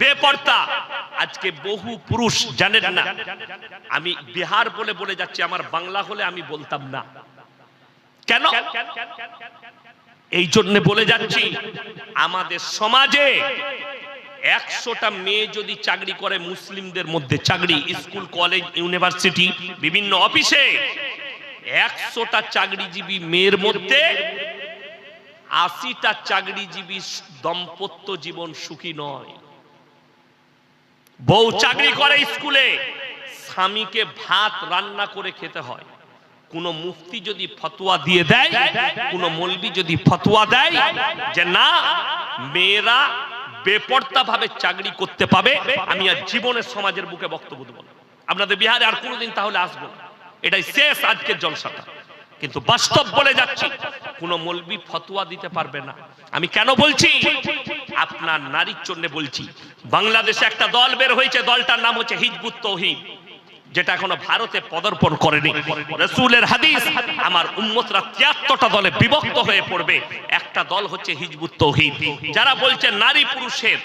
বেপর্দা। আজকে বহু পুরুষ জানেন না। আমি বিহার বলে বলে যাচ্ছি, আমার বাংলা হলে আমি বলতাম না। কেন? এই জন্য বলে যাচ্ছি, আমাদের সমাজে একশোটা মেয়ে যদি চাকরি করে, মুসলিমদের মধ্যে চাকরি, স্কুল, কলেজ, ইউনিভার্সিটি, বিভিন্ন অফিসে একশোটা চাকরিজীবী মেয়ের মধ্যে আশিটা চাকরিজীবী দম্পত্য জীবন সুখী নয়। বউ চাকরি করে স্কুলে, স্বামীকে ভাত রান্না করে খেতে হয়। কোন মুফতি যদি ফতোয়া দিয়ে দেয়, কোন মলবি যদি ফতোয়া দেয় যে না, মেয়েরা বেপর্দা ভাবে চাকরি করতে পাবে, আমি আর জীবনের সমাজের বুকে বক্তব্য দেবো না। আপনাদের বিহারে আর কোনোদিন তাহলে আসব এটাই শেষ আজকের জলসাটা কিন্তু বাস্তব বলে যাচ্ছি কোন মলবি ফতোয়া দিতে পারবে না। আমি কেন বলছি? আপনার নারীর জন্য বলছি। বাংলাদেশে একটা দল বের হয়েছে, দলটার নাম হচ্ছে হিজবুত তৌহিদ। যেটা এখনও ভারতে পদার্পণ করেনি। রসুলের হাদিস আমার উম্মতরা তিয়াত্তরটা দলে বিভক্ত হয়ে পড়বে। একটা দল হচ্ছে হিজবুত তৌহিদ। যারা বলছে নারী পুরুষের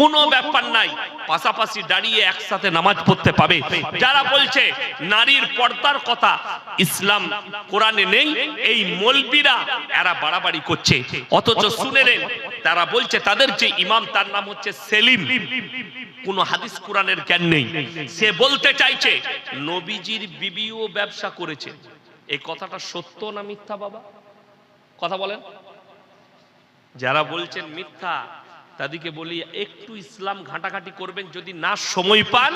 কোনো ব্যাপার নাই, পাশাপাশি দাঁড়িয়ে একসাথে নামাজ পড়তে পাবে। যারা বলছে নারীর পর্দার কথা ইসলাম কোরআনে নেই, এই মলবিরা এরা বাড়াবাড়ি করছে। অথচ শুনে নেন তারা বলছে, তাদের যে ইমাম, তার নাম হচ্ছে সেলিম। কোন হাদিস কোরআনের জ্ঞান নেই। সে বলতে চাইছে, নবীজির বিবিও ব্যবসা করেছে। এই কথাটা সত্য না মিথ্যা, বাবা? কথা বলেন। যারা বলছেন মিথ্যা, তাদেরকে বলি, একটু ইসলাম ঘাটাঘাটি করবেন, যদি না সময় পান,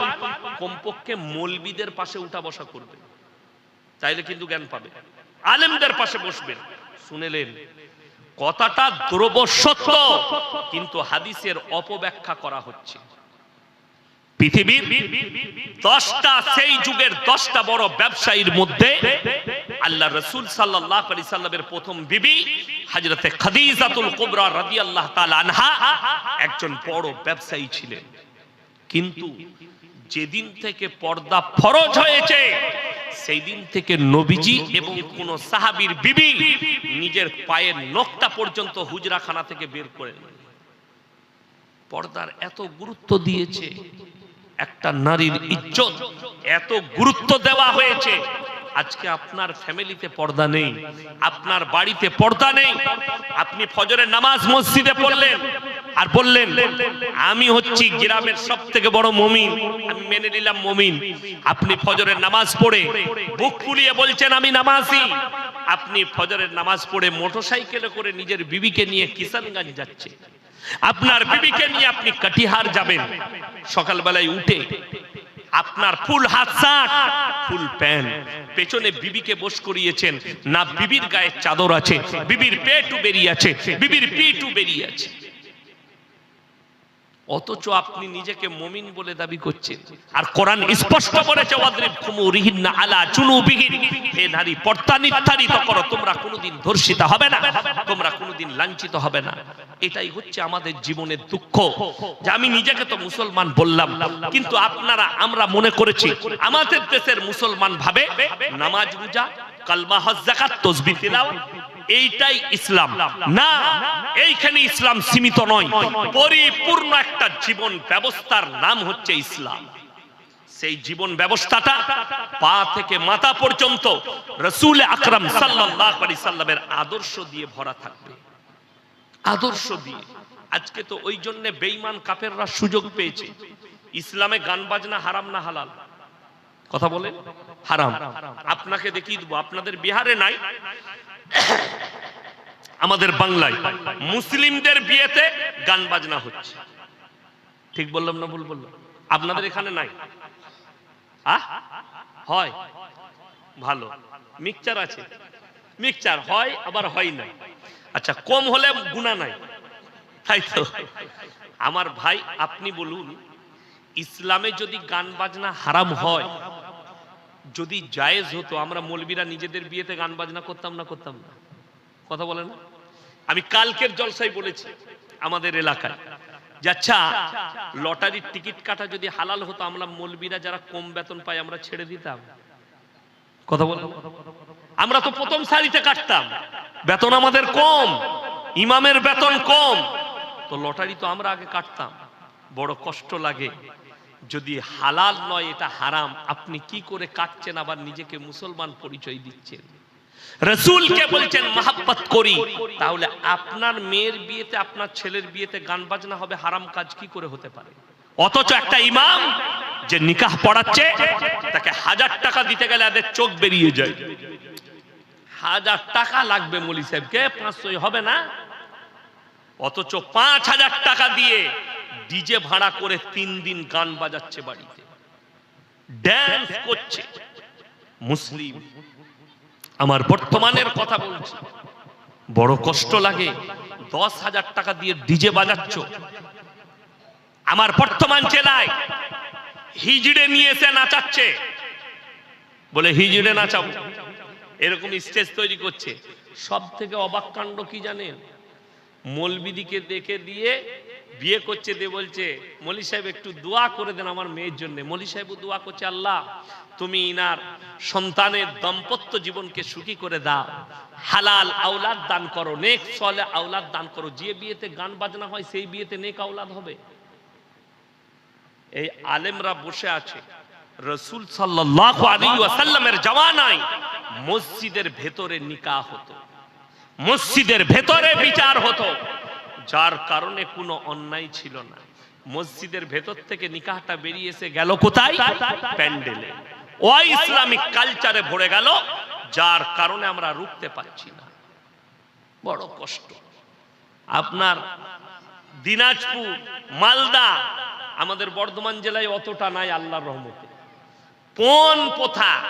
কমপক্ষে মলবিদের পাশে উঠা বসা করবেন। চাইলে কিন্তু জ্ঞান পাবে আলেমদের পাশে বসবেন। শুনেলেন কথাটা দ্রব সত্য কিন্তু হাদিসের অপব্যাখ্যা করা হচ্ছে। পৃথিবীর দশটা, সেই যুগের দশটা বড় ব্যবসায়ীর মধ্যে আল্লাহ রসুল সাল্লাহ আলি সাল্লামের প্রথম বিবি, হাজরতে খাদিজাতুল কুবরা রাদি আল্লাহ আনহা, একজন বড় ব্যবসায়ী ছিলেন। কিন্তু যেদিন থেকে পর্দা ফরজ হয়েছে সেই দিন থেকে নবীজি এবং কোন সাহাবির বিবি নিজের পায়ের নখটা পর্যন্ত হুজরাখানা থেকে বের করে পর্দার এত গুরুত্ব দিয়েছে, একটা নারীর ইজ্জত এত গুরুত্ব দেওয়া হয়েছে আজকে আপনার ফ্যামিলিতে পর্দা নেই, আপনার বাড়িতে পর্দা নেই। আপনি ফজরের নামাজ মসজিদে পড়লেন আর বললেন, আমি হচ্ছি গ্রামের সব থেকে বড় মমিন, আমি মেনে নিলাম মমিন। আপনি ফজরের নামাজ পড়ে বুক ফুলিয়ে বলছেন, আমি নামাজি। আপনি ফজরের নামাজ পড়ে মোটরসাইকেলে করে নিজের বিবিকে নিয়ে কিষানগঞ্জ যাচ্ছে। আপনার বিবিকে নিয়ে আপনি কাটিহার যাবেন। সকালবেলায় উঠে আপনার ফুল হাত শার্ট ফুল প্যান্ট। পেছনে বিবিকে বস করিয়েছেন। না, বিবির গায়ের চাদর আছে, বিবির পেটু বেরিয়ে আছে, বিবির পিটু বেরিয়ে আছে। অথচ আপনি নিজেকে মমিন বলে দাবি করছেন। আর কোরআন স্পষ্ট বলেছে আলা হে নারী, পর্দা নির্ধারিত করো, তোমরা কোনোদিন ধর্ষিত হবে না, তোমরা কোনোদিন লাঞ্ছিত হবে না। এটাই হচ্ছে আমাদের জীবনের দুঃখ। যে আমি নিজেকে তো মুসলমান বললাম, কিন্তু আপনারা, আমরা মনে করেছি, আমাদের দেশের মুসলমান ভাবে নামাজ রোজা কালমা হজ যাকাত তসবিহ তিলাওয়াত এইটাই ইসলাম। না, এইখানে ইসলাম সীমিত নয়। পরিপূর্ণ একটা জীবন ব্যবস্থার নাম হচ্ছে ইসলাম। সেই জীবন ব্যবস্থাটা পা থেকে মাথা পর্যন্ত রসুল আকরাম সাল্লামের আদর্শ দিয়ে ভরা থাকবে। আদর্শ দিয়ে। আজকে তো ওই জন্য বেঈমান কাপেররা সুযোগ পেয়েছে। ইসলামে গান বাজনা হারাম না হালাল। কথা বলে? হারাম। আপনাকে দেখিয়ে দেবো, আপনাদের বিহারে নাই, আমাদের বাংলায়। মুসলিমদের বিয়েতে গান বাজনা হচ্ছে। ঠিক বললাম না ভুল বললাম? আপনাদের এখানে নাই? আহ? হয়? ভালো। মিক্সচার আছে? মিক্সচার হয়, আবার হয় না আচ্ছা কম হলে গুণা নাই। তাই তো। আমার ভাই, আপনি বলুন, ইসলামে যদি গান বাজনা হারাম হয় যদি জায়েজ হতো, আমরা মৌলবীরা নিজেদের বিয়েতে গান বাজনা করতাম না করতাম না? কথা বলেন না? আমি কালকের জলসাই বলেছি, আমাদের এলাকায় আচ্ছা লটারির টিকিট কাটা যদি হালাল হতো, আমরা মৌলবীরা যারা কম বেতন পাই আমরা ছেড়ে দিতাম। কথা বলেন আমরা তো প্রথম সারিতে কাটতাম, বেতন আমাদের কম, ইমামের বেতন কম। তো লটারি তো আমরা আগে কাটতাম, বড় কষ্ট লাগে। যদি হালাল নয়, এটা হারাম। আপনি কি করে কাটছেন আবার নিজেকে মুসলমান পরিচয় দিচ্ছেন? রসুলকে বলছেন, মাহাব্বত করি। তাহলে আপনার মেয়ের বিয়েতে, আপনার ছেলের বিয়েতে গান বাজনা হবে, হারাম কাজ কি করে হতে পারে? অথচ একটা ইমাম যে নিকাহ পড়াচ্ছে, তাকে হাজার টাকা দিতে গেলে এদের চোখ বেরিয়ে যায়। হাজার টাকা লাগবে মলি সাহেবকে, পাঁচশোই হবে না। অথচ পাঁচ হাজার টাকা দিয়ে ডিজে ভাড়া করে তিন দিন গান বাজাচ্ছে বাড়িতে। ড্যান্স করছে। মুসলিম। আমার বর্তমানের কথা বলছি। বড় কষ্ট লাগে। দশ হাজার টাকা দিয়ে ডিজে বাজাচ্ছ। আমার বর্তমান জেলায় হিজড়ে নিয়ে এসে নাচাচ্ছে। বলে হিজড়ে নাচাবো। এরকম স্টেজ তৈরি করছে। সব থেকে অবাক কাণ্ড কি জানেন? মলবিদিকে দেখে দিয়ে বিয়ে করছে, দিয়ে বলছে, মলি সাহেব একটু দোয়া করে দেন আমার মেয়ের জন্য। মলি সাহেব দোয়া করছে, আল্লাহ, তুমি ইনার সন্তানের দাম্পত্য জীবনকে সুখী করে দাও। হালাল আওলাদ দান করো, নেক সলে আওলাদ দান করো। যে বিয়েতে গান বাজনা হয়, সেই বিয়েতে নেক আওলাদ হবে। এই আলেমরা বসে আছে। রসুল সাল্লাল্লাহু আলাইহি ওয়াসাল্লামের জামানায় মসজিদের ভেতরে নিকা হতো। মসজিদের ভেতরে বিচার হতো। যার কারণে কোনো অন্যায় ছিল না। মসজিদের ভেতর থেকে নিকাহটা বেরিয়ে এসে গেল কোথায়? প্যান্ডেলে। ও ইসলামিক কালচারে ভরে গেল, যার কারণে আমরা রুখতে পারছি না। বড় কষ্ট। আপনার দিনাজপুর, মালদা, আমাদের বর্ধমান জেলায় অতটা নাই আল্লাহর রহমতে। কোন প্রথা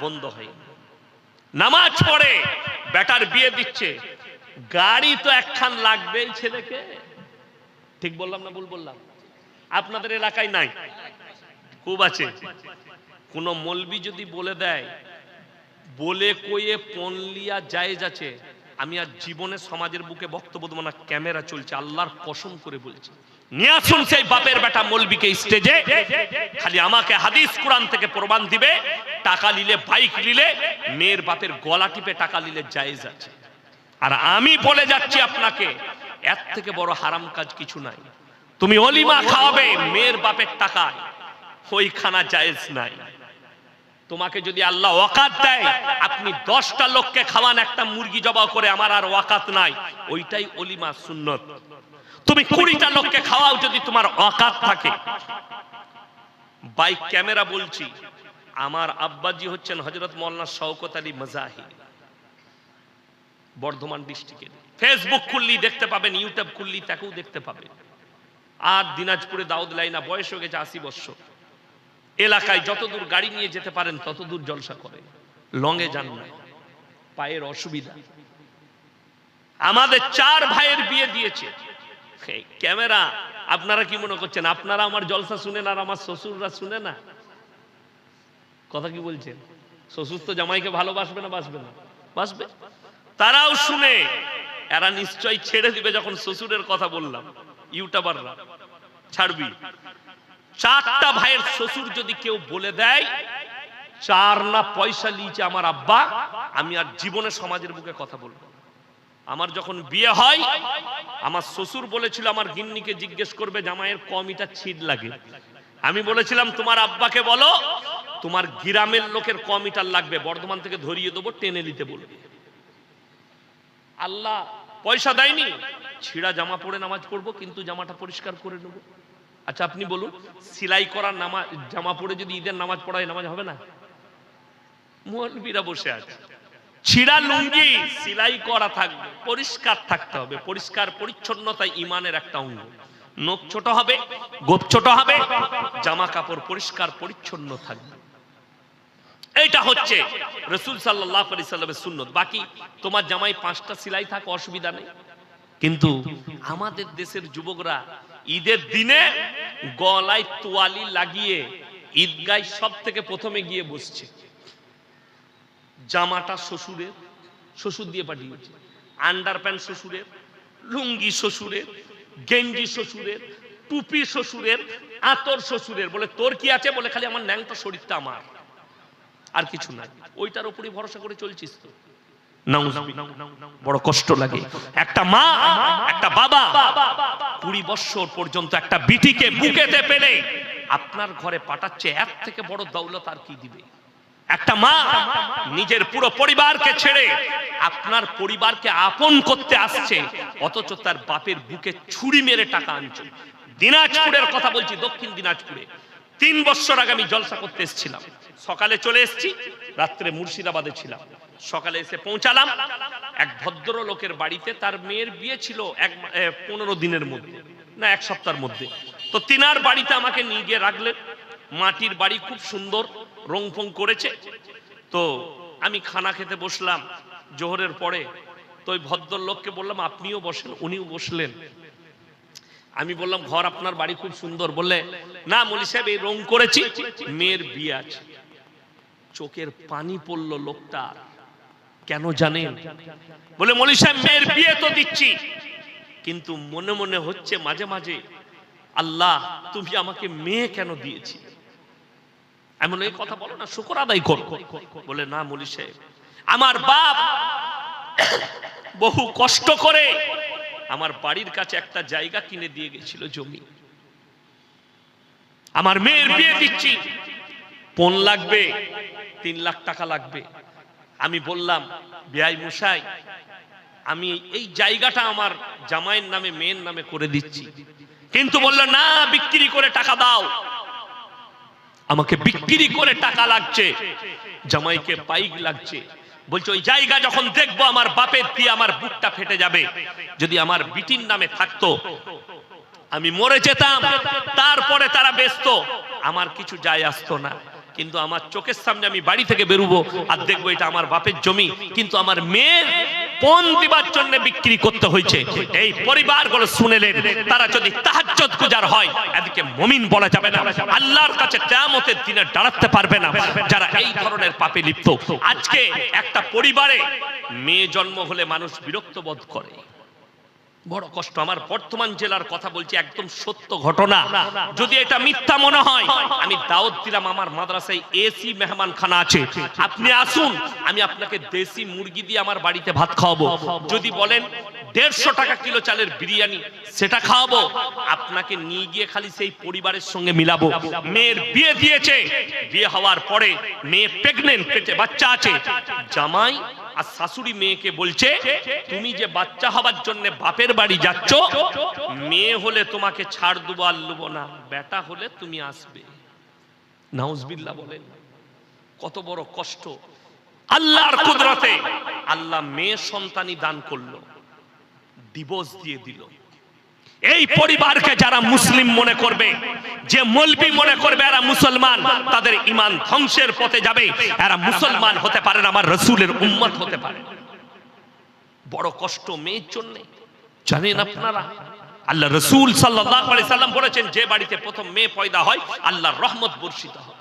বন্ধ হয়নি। নামাজ পড়ে বেটার বিয়ে দিচ্ছে। গাড়ি তো একখান লাগবেই ছেলেকে। ঠিক বললাম না ভুল বললাম? আপনাদের এলাকায় নাই? খুব আছে। কোন মলবি যদি বলে দেয়, বলে কয়ে পনলিয়া জায়েজ আছে। আমি আর জীবনে সমাজের বুকে বক্তব্য দেবো না, ক্যামেরা চলছে, আল্লাহর কসম করে বলছি। নিয়ে আসুন সেই বাপের বেটা মলবিকে স্টেজে খালি আমাকে হাদিস কোরআন থেকে প্রমাণ দিবে, টাকা নিলে বাইক নিলে, মেয়ের বাপের গলা টিপে টাকা নিলে জায়েজ আছে। আর আমি বলে যাচ্ছি আপনাকে, এর থেকে বড় হারাম কাজ কিছু নাই। তুমি অলিমা খাওয়াবে, মেয়ের বাপের টাকায়। ওই খানা জায়েজ নাই। তোমাকে যদি আল্লাহ ওয়াকাত দেয় আপনি দশটা লোককে খাওয়ান একটা মুরগি জবাও করে আমার আর ওয়াকাত নাই। ওইটাই অলিমা সুন্নত। তুমি কুড়িটা লোককে খাওয়াও যদি তোমার অকাত থাকে। বাইক ক্যামেরা বলছি আমার আব্বাজি হচ্ছেন হজরত মৌলানা শওকত আলী মজাহি বর্ধমান ডিস্ট্রিক্টের। ফেসবুক খুললি দেখতে পাবেন ইউটিউব খুললি তাকেও দেখতে পাবেন। আর দিনাজপুরে দাউদ লাইনা বয়স হয়ে গেছে আশি বছর। এলাকায় যতদূর গাড়ি নিয়ে যেতে পারেন, ততদূর জলসা করে। লঙে যান না। পায়ের অসুবিধা। আমাদের চার ভাইয়ের বিয়ে দিয়েছে। ক্যামেরা, আপনারা কি মনে করছেন? আপনারা আমার জলসা শুনেন আর আমার শ্বশুররা শুনে না? কথা কি বলছেন? শ্বশুর তো জামাইকে ভালোবাসবে না, বাসবে না? বাসবে? তারাও শুনে। এরা নিশ্চয় ছেড়ে দিবে যখন শ্বশুরের কথা বললাম। ইউটিউবাররা, ছাড়বি? চারটা ভাইয়ের শ্বশুর যদি কেউ বলে দেয়, চার না পয়সা লিয়েছে আমার আব্বা, আমি আর জীবনে সমাজের বুকে কথা বলব আমার যখন বিয়ে হয়, আমার শ্বশুর বলেছিল, আমার গিন্নিকে জিজ্ঞেস করবে, জামাইয়ের কমিটা ছিট লাগে। আমি বলেছিলাম, তোমার আব্বাকে বলো, তোমার গ্রামের লোকের কমিটার লাগবে, বর্ধমান থেকে ধরিয়ে দেবো, টেনে নিতে বলবে। আল্লাহ পয়সা দেয়নি, ছিঁড়া জামা পরে নামাজ পড়ব, কিন্তু জামাটা পরিষ্কার করে নেব। আচ্ছা আপনি বলুন সিলাই করা নামাজ জামা পরে যদি ঈদের নামাজ পড়ায় নামাজ হবে না? মৌলবীরা বসে আছে। ছিঁড়া লুঙ্গি সিলাই করা থাকবে পরিষ্কার থাকতে হবে পরিষ্কার পরিচ্ছন্নতা ইমানের একটা অঙ্গ। নখ ছোট হবে গোপ ছোট হবে জামা কাপড় পরিষ্কার পরিচ্ছন্ন থাকবে। এটা হচ্ছে রসুল সাল্লাহ আলি সাল্লামের সুন্নত। বাকি তোমার জামাই পাঁচটা সিলাই থাক অসুবিধা নেই। কিন্তু আমাদের দেশের যুবকরা ঈদের দিনে গলায় তোয়ালি লাগিয়ে ঈদগায় সব থেকে প্রথমে গিয়ে বসছে। জামাটা শ্বশুরের, শ্বশুর দিয়ে পাঠিয়েছে। আন্ডার প্যান্ট শ্বশুরের, লুঙ্গি শ্বশুরের, গেঞ্জি শ্বশুরের, টুপি শ্বশুরের, আতর শ্বশুরের। বলে, তোর কি আছে? বলে, খালি আমার ন্যাংটা শরীরটা আমার। আর কিছু নাই। ওইটার উপরই ভরসা করে চলছিস তো। বড় কষ্ট লাগে। একটা মা, একটা বাবা, কুড়ি বছর পর্যন্ত একটা বিটিকে বুকেতে পেলে আপনার ঘরে পাঠাচ্ছে, এর থেকে বড় দৌলত আর কি দিবে? একটা মা নিজের পুরো পরিবারকে ছেড়ে আপনার পরিবারকে আপন করতে আসছে, অথচ তার বাপের বুকে ছুরি মেরে টাকা আনছে। দিনাজপুরের কথা বলছি, দক্ষিণ দিনাজপুরে। তিন বছর আগে আমি জলসা করতে এসেছিলাম। সকালে চলে এসেছি, রাত্রে মুর্শিদাবাদে ছিলাম। সকালে এসে পৌঁছালাম। এক ভদ্র লোকের বাড়িতে তার মেয়ের বিয়ে ছিল এক পনেরো দিনের মধ্যে, না, এক সপ্তাহের মধ্যে। তো তিনার বাড়িতে আমাকে নিয়ে গিয়ে রাখলেন। মাটির বাড়ি খুব সুন্দর, রং ফং করেছে। তো আমি খানা খেতে বসলাম। জোহরের পরে তো ওই ভদ্রলোককে বললাম, আপনিও বসেন, উনিও বসলেন। আমি বললাম, ঘর আপনার বাড়ি খুব সুন্দর। বললে, না মলি সাহেব, এই রং করেছি, মেয়ের বিয়ে আছে। চোখের পানি পড়ল লোকটা, কেন জানেন? বলে মলি সাহেব, মেয়ের বিয়ে তো দিচ্ছি। কিন্তু মনে মনে হচ্ছে মাঝে মাঝে, আল্লাহ, তুমি আমাকে মেয়ে কেন দিয়েছি? এমন এই কথা বলো না, শুকর আদায় কর। বলে না মলি সাহেব, আমার বাপ বহু কষ্ট করে আমার বাড়ির কাছে একটা জায়গা কিনে দিয়ে গেছিল জমি। আমার মেয়ের বিয়ে দিচ্ছি। পণ লাগবে, তিন লাখ টাকা লাগবে। আমি বললাম, বিআই মশাই, আমি এই জায়গাটা আমার জামাইয়ের নামে, মেয়ের নামে করে দিচ্ছি। কিন্তু বলল, না, বিক্রি করে টাকা দাও। আমাকে বিক্রি করে টাকা লাগছে। জামাইকে পাইক লাগছে। বলছে, ওই জায়গা যখন দেখব, আমার বাপের দিয়ে আমার বুকটা ফেটে যাবে। যদি আমার বিটির নামে থাকতো, আমি মরে যেতাম। তারপরে তারা ব্যস্ত। আমার কিছু যায় আসতো না। কিন্তু আমার চোখের সামনে আমি বাড়ি থেকে বেরোবো আর দেখব এটা আমার বাপের জমি। কিন্তু আমার মেয়ের পণ দিবার জন্য বিক্রি করতে হয়েছে। এই পরিবারগুলো শুনেলেন, তারা যদি তাহাজ্জত গুজার হয়, এদিকে মমিন বলা যাবে না। আল্লাহর কাছে কিয়ামতের দিনে দাঁড়াতে পারবে না। যারা এই ধরনের পাপে লিপ্ত। আজকে একটা পরিবারে মেয়ে জন্ম হলে মানুষ বিরক্ত বোধ করে। বড় কষ্ট, আমার বর্তমান জেলার কথা বলছি, একদম সত্য ঘটনা। যদি এটা মিথ্যা মনে হয়, আমি দাওয়াত দিলাম আমার মাদ্রাসায় এসি মেহমান খানা আছে। আপনি আসুন, আমি আপনাকে দেশি মুরগি দিয়ে আমার বাড়িতে ভাত খাওয়াবো। যদি বলেন দেড়শো টাকা কিলো চালের বিরিয়ানি, সেটা খাওয়াবো। আপনাকে নিয়ে গিয়ে খালি সেই পরিবারের সঙ্গে মিলাবো। মেয়ের বিয়ে দিয়েছে। বিয়ে হওয়ার পরে মেয়ে প্রেগনেন্ট পেটে বাচ্চা আছে। জামাই আর শাশুড়ি মেয়েকে বলছে, তুমি যে বাচ্চা হবার জন্য বাপের বাড়ি যাচ্ছ, মেয়ে হলে তোমাকে ছাড় দেবো আর দেবো না, বেটা হলে তুমি আসবে। নাউজবিল্লা বলেন, কত বড় কষ্ট। আল্লাহর কুদরতে আল্লাহ মেয়ে সন্তানই দান করল ডিভোর্স দিয়ে দিল। এই পরিবারকে যারা মুসলিম মনে করবে, যে মলবি মনে করবে এরা মুসলমান, তাদের ইমান ধ্বংসের পথে যাবে। এরা মুসলমান হতে পারে না, আমার রসুলের উম্মত হতে পারে। বড় কষ্ট মেয়ের জন্য, জানেন আপনারা? আল্লাহ রসুল সাল্লাম বলেছেন, যে বাড়িতে প্রথম মেয়ে পয়দা হয়, আল্লাহর রহমত বর্ষিত হয়।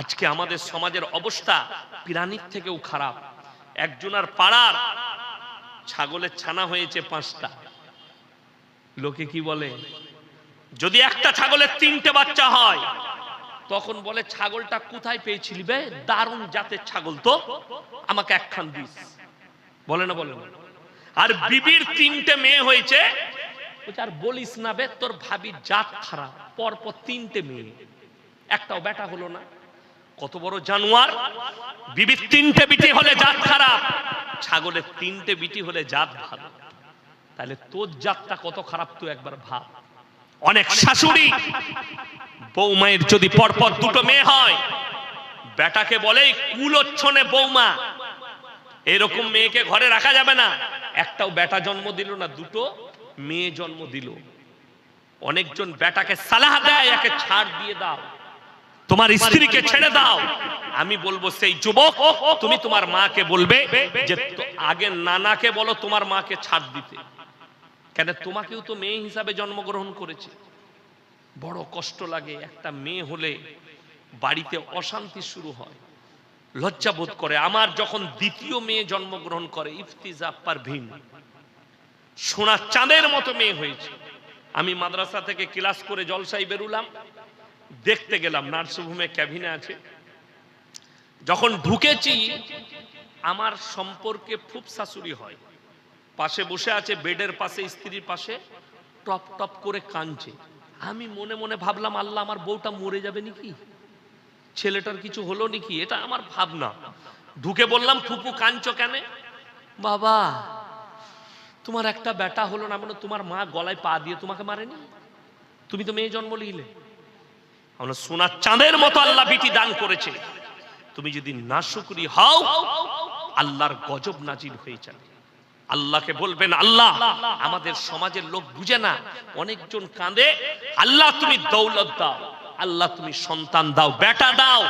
আজকে আমাদের সমাজের অবস্থা পিরানির থেকেও খারাপ। একজনার পাড়ার ছাগলের ছানা হয়েছে পাঁচটা। লোকে কি বলে? যদি একটা ছাগলের তিনটে বাচ্চা হয়, তখন বলে, ছাগলটা কোথায় পেয়েছিলি বে দারুণ জাতের ছাগল তো, আমাকে একখান দিস। বলে না, বলে আর বিবির তিনটে মেয়ে হয়েছে আর বলিস না বে, তোর ভাবির জাত খারাপ, পরপর তিনটে মেয়ে। একটাও বেটা হলো না। কত বড় জানোয়ার। বিবির তিনটে বিটি হলে জাত খারাপ, ছাগলের তিনটে বিটি হলে জাত ভালো। তাহলে তোর জাতটা কত খারাপ তুই একবার ভাব। অনেক শাশুড়ি বৌমায়ের যদি পরপর দুটো মেয়ে হয় বেটাকে বলে কুলোচ্ছনে বৌমা। এরকম মেয়েকে ঘরে রাখা যাবে না। একটাও বেটা জন্ম দিল না দুটো মেয়ে জন্ম দিল। অনেকজন বেটাকে সালাহ দেয় একে ছাড় দিয়ে দাও। তোমার স্ত্রীকে ছেড়ে দাও। আমি বলব সেই যুবক তুমি তোমার মাকে বলবে যে আগে নানাকে বলো তোমার মাকে ছাড় দিতে। কেন তোমাকেও তো মেয়ে হিসাবে জন্মগ্রহণ করেছে? বড় কষ্ট লাগে, একটা মেয়ে হলে বাড়িতে অশান্তি শুরু হয়, লজ্জা বোধ করে। আমার যখন দ্বিতীয় মেয়ে জন্মগ্রহণ করে, ইফতিজা পারভিন। সোনা চাঁদের মতো মেয়ে হয়েছে। আমি মাদ্রাসা থেকে ক্লাস করে জলসাই বেরুলাম, দেখতে গেলাম, নার্সিংহোমে ক্যাবিনে আছে। যখন ঢুকেছি, আমার সম্পর্কে খুব শাশুড়ি হয়। পাশে বসে আছে, বেডের পাশে, স্ত্রীর পাশে, টপ টপ করে কাঁদছে। আমি মনে মনে ভাবলাম, আল্লাহ আমার বউটা মরে যাবে নাকি? ছেলেটার কিছু হলো নাকি? এটা আমার ভাবনা। ঢুকে বললাম, ফুপু, কাঁদছ কেন? বাবা, তোমার একটা বেটা হলো না মানে তোমার মা গলায় পা দিয়ে তোমাকে মারেনি? তুমি তো মেয়ে জন্ম নিলে। আমরা সোনার চাঁদের মতো আল্লাহ বিটি দান করেছে। তুমি যদি না শুকরি হও, আল্লাহর গজব নাজির হয়ে যাবে। আল্লাহকে বলবেন, আল্লাহ, আমাদের সমাজের লোক বুঝে না। অনেকজন কাঁদে, আল্লাহ, তুমি দৌলত দাও। আল্লাহ, তুমি সন্তান দাও। বেটা দাও।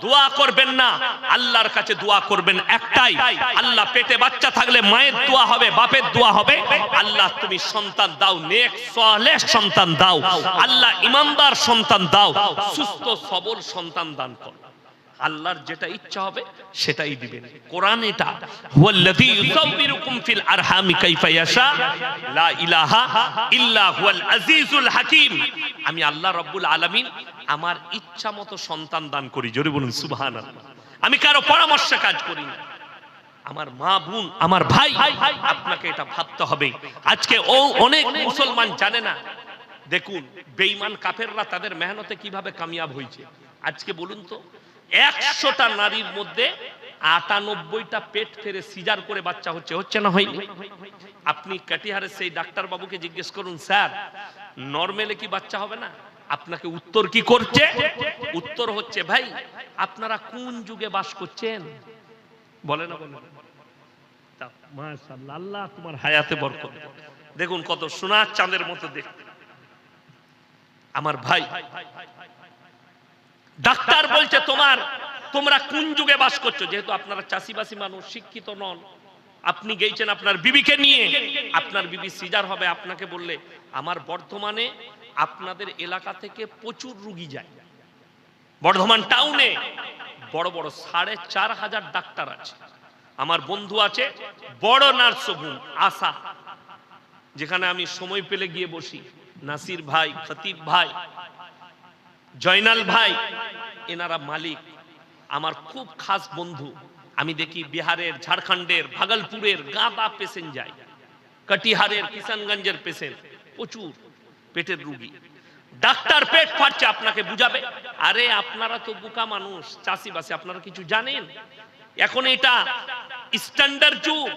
দোয়া করবেন না। আল্লাহর কাছে দোয়া করবেন একটাই। আল্লাহ, পেটে বাচ্চা থাকলে মায়ের দোয়া হবে, বাপের দোয়া হবে। আল্লাহ, তুমি সন্তান দাও, নেক, সালেহ সন্তান দাও। আল্লাহ, ইমানদার সন্তান দাও। সুস্থ, সবল সন্তান দান করো। আল্লাহর যেটা ইচ্ছা হবে সেটাই দিবেন। কোরআন এটা, হুয়াল্লাযী ইউসাব্বিরুকুম ফিল আরহামি কাইফা ইয়াশা, লা ইলাহা ইল্লা হুয়াল আজিজুল হাকীম। আমি আল্লাহ রাব্বুল আলামিন আমার ইচ্ছা মতো সন্তান দান করি, জোরে বলুন, সুবহানাল্লাহ। আমি কারও পরামর্শে কাজ করি না। আমার মা বোন, আমার ভাই, আপনাকে এটা ভাবতে হবে। আজকে ও অনেক মুসলমান জানে না। দেখুন, বেঈমান কাফেররা তাদের মেহনতে কীভাবে কামিয়াব হয়েছে। আজকে বলুন তো একশোটা নারীর মধ্যে আটানব্বইটা পেট ফেরে সিজার করে বাচ্চা হচ্ছে হচ্ছে না হয়নি? আপনি কাটিহারের সেই ডাক্তার বাবুকে জিজ্ঞেস করুন, স্যার, নর্মেলে কি বাচ্চা হবে না? আপনাকে উত্তর কি করছে? উত্তর হচ্ছে, ভাই, আপনারা কোন যুগে বাস করছেন? বলে না তোমার হায়াতে বরকত। দেখুন কত সোনার চাঁদের মতো দেখতে। আমার ভাই ডাক্তার বলছে তোমার, তোমরা কোন যুগে বাস করছ? যেহেতু আপনারা চাষিবাসী মানুষ, শিক্ষিত নন। আপনি গেছেন আপনার বিবিকে নিয়ে। আপনার বিবি সিজার হবে, আপনাকে বললে, আমার বর্ধমানে আপনাদের এলাকা থেকে প্রচুর রুগী যায়। বর্ধমান টাউনে বড় বড় সাড়ে চার হাজার ডাক্তার আছে। আমার বন্ধু আছে, বড় নার্সভূম, আশা। যেখানে আমি সময় পেলে গিয়ে বসি। নাসির ভাই, খতিব ভাই জয়নাল ভাই, এনারা মালিক। আমার খুব খাস বন্ধু। আমি দেখি বিহারের, ঝাড়খণ্ডের, ভাগলপুরের গাঁদা পেশেন্ট যায়। কটিহারের, কিষানগঞ্জের পেশেন্ট। প্রচুর পেটের রুগী। ডাক্তার পেট ফাটছে, আপনাকে বুঝাবে? আরে, আপনারা তো বোকা মানুষ, চাষিবাসী, আপনারা কিছু জানেন? এখন এটা স্ট্যান্ডার্ড যুগ।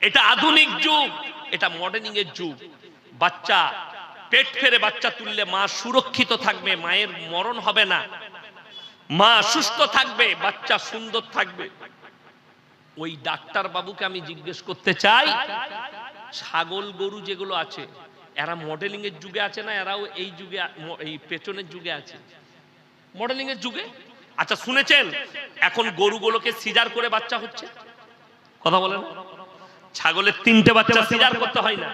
এটা আধুনিক যুগ। এটা মডার্নিং এর যুগ। বাচ্চা পেট ফেরে বাচ্চা তুললে মা সুরক্ষিত থাকবে, মায়ের মরণ হবে না। মা সুস্থ থাকবে, বাচ্চা সুন্দর থাকবে। ওই ডাক্তার বাবুকে আমি জিজ্ঞেস করতে চাই, ছাগল, গরু যেগুলো আছে, এরা মডেলিং এর যুগে আছে না? এরাও এই যুগে, এই পেছনের যুগে আছে। মডেলিং এর যুগে? আচ্ছা শুনেছেন? এখন গরুগুলোকে সিজার করে বাচ্চা হচ্ছে? কথা বলেন। ছাগলের তিনটে বাচ্চা সিজার করতে হয় না।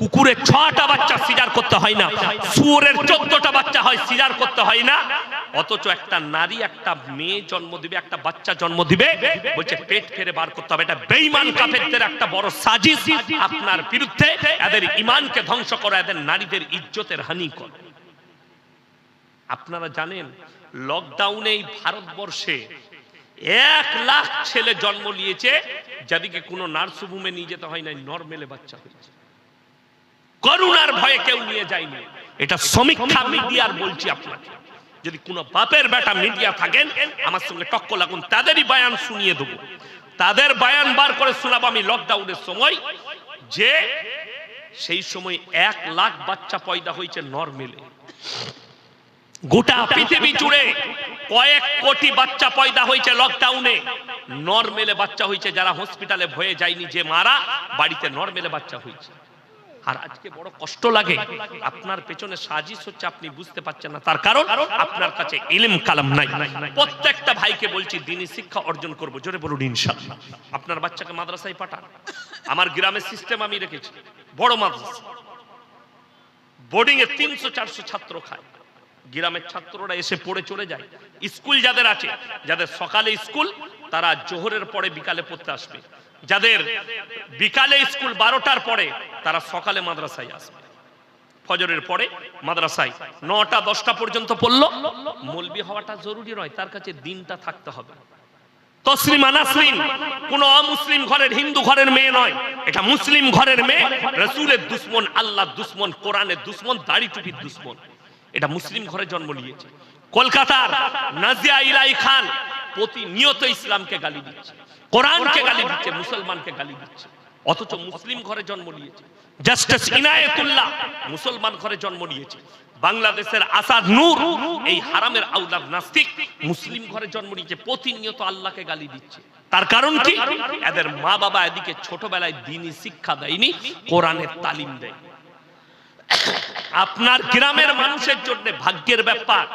কুকুরের ছটা বাচ্চা সিজার করতে হয় না, শুয়োরের চোদ্দটা বাচ্চা হয়, সিজার করতে হয় না। অথচ একটা নারী একটা মেয়ে জন্ম দিবে, একটা বাচ্চা জন্ম দিবে, বলছে পেট ফেরে বার করতে হবে। এটা বেঈমান কাফেরদের একটা বড় সাজিশ। আপনার বিরুদ্ধে এদের ইমানকে ধ্বংস করা, এদের নারীদের ইজ্জতের হানি করে আপনারা জানেন লকডাউনে এই ভারতবর্ষে এক লাখ ছেলে জন্ম নিয়েছে যাদেরকে কোনো নার্সভূমে নিয়ে যেতে হয় না নর্মেলে বাচ্চা হয়েছে। করুণার ভয়ে কেউ নিয়ে যায়নি। এটা সমীক্ষা মিডিয়ার বলছি আপনাকে। যদি কোনো বাপের বেটা মিডিয়া থাকেন, আমার সঙ্গে টক্ক লাগুন, তাদেরই বায়ান শুনিয়ে দেবো। তাদের বায়ান বার করে শোনাবো আমি লকডাউনের সময়। যে সেই সময় এক লাখ বাচ্চা পয়দা হয়েছে নর্মেলে গোটা পৃথিবী জুড়ে কয়েক কোটি বাচ্চা পয়দা হয়েছে লকডাউনে নর্মেলে বাচ্চা হয়েছে, যারা হসপিটালে ভয়ে যায়নি যে মারা, বাড়িতে নর্মেলে বাচ্চা হয়েছে। আর আজকে বড় কষ্ট লাগে। আপনার পেছনে সাজিশ হচ্ছে, আপনি বুঝতে পারছেন না। তার কারণ, আপনার কাছে ইলম কালাম নাই। প্রত্যেকটা ভাইকে বলছি দিনই শিক্ষা অর্জন করব। জোরে বলুন, ইনশাআল্লাহ। আপনার বাচ্চাকে মাদ্রাসায় পাঠান। আমার গ্রামের সিস্টেম আমি রেখেছি। বড় মাদ্রাসা। বোর্ডিং এ তিনশো, চারশো ছাত্র খায়। গ্রামের ছাত্ররা এসে পড়ে চলে যায়। স্কুল যাদের আছে, যাদের সকালে স্কুল, তারা জোহরের পরে বিকালে পড়তে আসবে। যাদের বিকালে স্কুল বারোটার পরে তারা সকালে মাদ্রাসায় আসবে। ফজরের পরে মাদ্রাসায় নটা, দশটা পর্যন্ত পড়ল। মলবি হওয়াটা জরুরি নয়, তার কাছে দিনটা থাকতে হবে। কোন অমুসলিম ঘরের, হিন্দু ঘরের মেয়ে নয়। এটা মুসলিম ঘরের মেয়ে, রসুলের দুশ্মন আল্লাহ দুশ্মন, কোরআনের দুশ্মন, দাড়ি টুপির দুশ্মন। এটা মুসলিম ঘরে জন্ম নিয়েছে। কলকাতার নাজিয়া ইলাই খান প্রতিনিয়ত ইসলামকে গালি দিচ্ছে। কোরআনকে গালি দিচ্ছে মুসলমানকে গালি দিচ্ছে। অথচ মুসলিম ঘরে জন্ম নিয়েছে। জাস্টিস ইনায়েতুল্লাহ মুসলমান ঘরে জন্ম নিয়েছে। বাংলাদেশের আসাদ নূর এই হারামের আউলাদ নাস্তিক মুসলিম ঘরে জন্ম নিয়েছে প্রতিনিয়ত আল্লাহকে গালি দিচ্ছে। তার কারণ কি? এদের মা বাবা এদিকে ছোটবেলায় দিনই শিক্ষা দেয়নি কোরআনের তালিম দেয় আপনার গ্রামের মানুষের জন্য ভাগ্যের ব্যাপার।